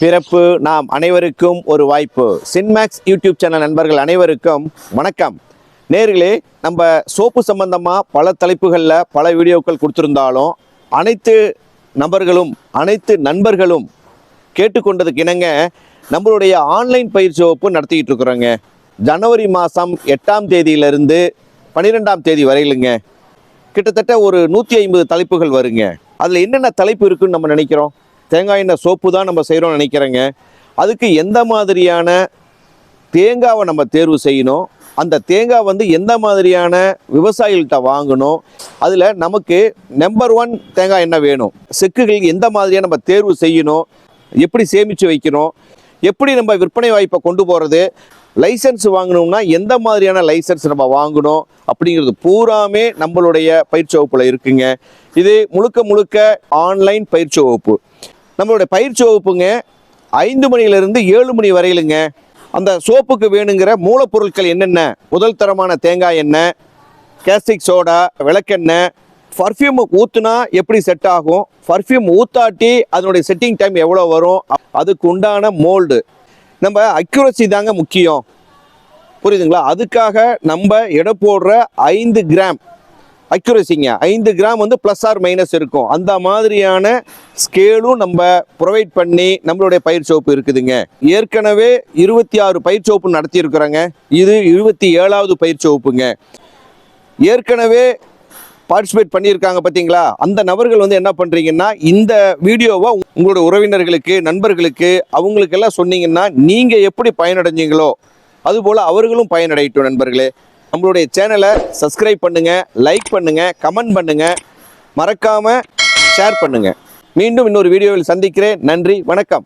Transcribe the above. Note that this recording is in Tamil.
பிறப்பு நாம் அனைவருக்கும் ஒரு வாய்ப்பு. சின்மேக்ஸ் யூடியூப் சேனல் நண்பர்கள் அனைவருக்கும் வணக்கம். நேர்களே நம்ம சோப்பு சம்பந்தமாக பல தலைப்புகளில் பல வீடியோக்கள் கொடுத்துருந்தாலும் அனைத்து நபர்களும் அனைத்து நண்பர்களும் கேட்டுக்கொண்டதுக்கு இணங்க நம்மளுடைய ஆன்லைன் பயிற்சி வகுப்பு நடத்திக்கிட்டு இருக்கிறோங்க. ஜனவரி மாதம் எட்டாம் தேதியிலிருந்து பன்னிரெண்டாம் தேதி வரையிலுங்க. கிட்டத்தட்ட ஒரு நூற்றி ஐம்பது தலைப்புகள் வருங்க. அதில் என்னென்ன தலைப்பு இருக்குன்னு நம்ம நினைக்கிறோம்? தேங்காய் எண்ணெய் சோப்பு தான் நம்ம செய்கிறோம்னு நினைக்கிறேங்க. அதுக்கு எந்த மாதிரியான தேங்காவை நம்ம தேர்வு செய்யணும்? அந்த தேங்காய் வந்து எந்த மாதிரியான விவசாயிகள்கிட்ட வாங்கணும்? அதில் நமக்கு நம்பர் ஒன் தேங்காய் எண்ணெய் வேணும். செக்குகள் எந்த மாதிரியாக நம்ம தேர்வு செய்யணும்? எப்படி சேமித்து வைக்கணும்? எப்படி நம்ம விற்பனை வாய்ப்பை கொண்டு போகிறது லைசன்ஸ் வாங்கணும்னா எந்த மாதிரியான லைசன்ஸ் நம்ம வாங்கணும்? அப்படிங்கிறது பூராமே நம்மளுடைய பயிற்சி வகுப்பில் இருக்குங்க. இது முழுக்க முழுக்க ஆன்லைன் பயிற்சி வகுப்பு. நம்மளுடைய பயிற்சி வகுப்புங்க ஐந்து மணியிலிருந்து ஏழு மணி வரையிலுங்க. அந்த சோப்புக்கு வேணுங்கிற மூலப்பொருட்கள் என்னென்ன? முதல் தரமான தேங்காய் எண்ணெய் கேஸ்டிக் சோடா விளக்கெண்ணெய் பர்ஃப்யூம் ஊற்றுனா எப்படி செட் ஆகும்? பர்ஃப்யூம் ஊத்தாட்டி அதனுடைய செட்டிங் டைம் எவ்வளோ வரும்? அதுக்கு உண்டான மோல்டு நம்ம அக்யூரசி தாங்க முக்கியம். புரியுதுங்களா? அதுக்காக நம்ம எடை போடுற ஐந்து கிராம் அக்யூரசிங்க. ஐந்து கிராம் வந்து ப்ளஸ் ஆர் மைனஸ் இருக்கும். அந்த மாதிரியான ஸ்கேலும் நம்ம ப்ரொவைட் பண்ணி நம்மளுடைய பயிர் சோப்பு இருக்குதுங்க. ஏற்கனவே இருபத்தி ஆறு பயிர் சோப்பு நடத்தியிருக்கிறோங்க. இது இருபத்தி ஏழாவது பயிர் சோப்புங்க. ஏற்கனவே பார்ட்டிசிபேட் பண்ணியிருக்காங்க பார்த்தீங்களா? அந்த நபர்கள் வந்து என்ன பண்ணுறீங்கன்னா இந்த வீடியோவை உங்களோட உறவினர்களுக்கு நண்பர்களுக்கு அவங்களுக்கெல்லாம் சொன்னீங்கன்னா நீங்கள் எப்படி பயனடைஞ்சீங்களோ அதுபோல் அவர்களும் பயனடையட்டும் நண்பர்களே. நம்மளுடைய சேனலை சப்ஸ்கிரைப் பண்ணுங்கள் லைக் பண்ணுங்கள் கமெண்ட் பண்ணுங்கள் மறக்காமல் ஷேர் பண்ணுங்கள் மீண்டும் இன்னொரு வீடியோவில் சந்திக்கிறேன். நன்றி வணக்கம்.